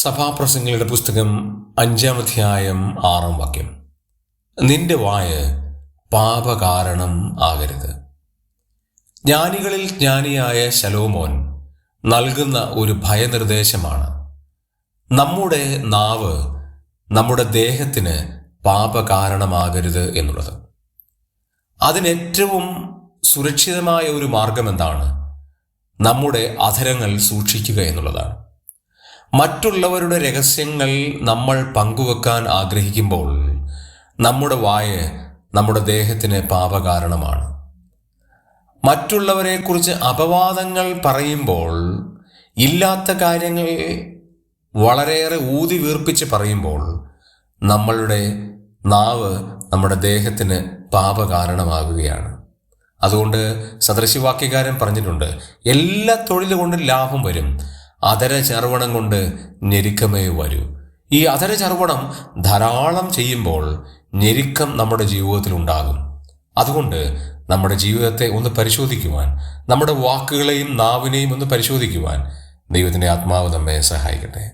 സഭാപ്രസംഗങ്ങളുടെ പുസ്തകം അഞ്ചാം അധ്യായം ആറാം വാക്യം. നിന്റെ വായ പാപകാരണം ആകരുത്. ജ്ഞാനികളിൽ ജ്ഞാനിയായ ശലോമോൻ നൽകുന്ന ഒരു ഭയനിർദ്ദേശമാണ്. നമ്മുടെ നാവ് നമ്മുടെ ദേഹത്തിന് പാപകാരണമാകരുത് എന്നുള്ളത്. അതിനേറ്റവും സുരക്ഷിതമായ ഒരു മാർഗം എന്താണ്? നമ്മുടെ അധരങ്ങൾ സൂക്ഷിക്കുക എന്നുള്ളതാണ്. മറ്റുള്ളവരുടെ രഹസ്യങ്ങൾ നമ്മൾ പങ്കുവെക്കാൻ ആഗ്രഹിക്കുമ്പോൾ നമ്മുടെ വായ നമ്മുടെ ദേഹത്തിന് പാപകാരണമാണ്. മറ്റുള്ളവരെക്കുറിച്ച് അപവാദങ്ങൾ പറയുമ്പോൾ ഇല്ലാത്ത കാര്യങ്ങൾ വളരെയേറെ ഊതി വീർപ്പിച്ച് പറയുമ്പോൾ നമ്മളുടെ നാവ് നമ്മുടെ ദേഹത്തിന് പാപകാരണമാകുകയാണ്. അതുകൊണ്ട് സദൃശിവാക്യകാരൻ പറഞ്ഞിട്ടുണ്ട് എല്ലാ തൊഴിലുകൊണ്ടും ലാഭം വരും അതര ചർവണം കൊണ്ട് ഞെരുക്കമേ വരൂ. ഈ അതര ചർവണം ധാരാളം ചെയ്യുമ്പോൾ ഞെരുക്കം നമ്മുടെ ജീവിതത്തിൽ ഉണ്ടാകും. അതുകൊണ്ട് നമ്മുടെ ജീവിതത്തെ ഒന്ന് പരിശോധിക്കുവാൻ നമ്മുടെ വാക്കുകളെയും നാവിനെയും ഒന്ന് പരിശോധിക്കുവാൻ ദൈവത്തിന്റെ ആത്മാവ് നമ്മെ സഹായിക്കട്ടെ.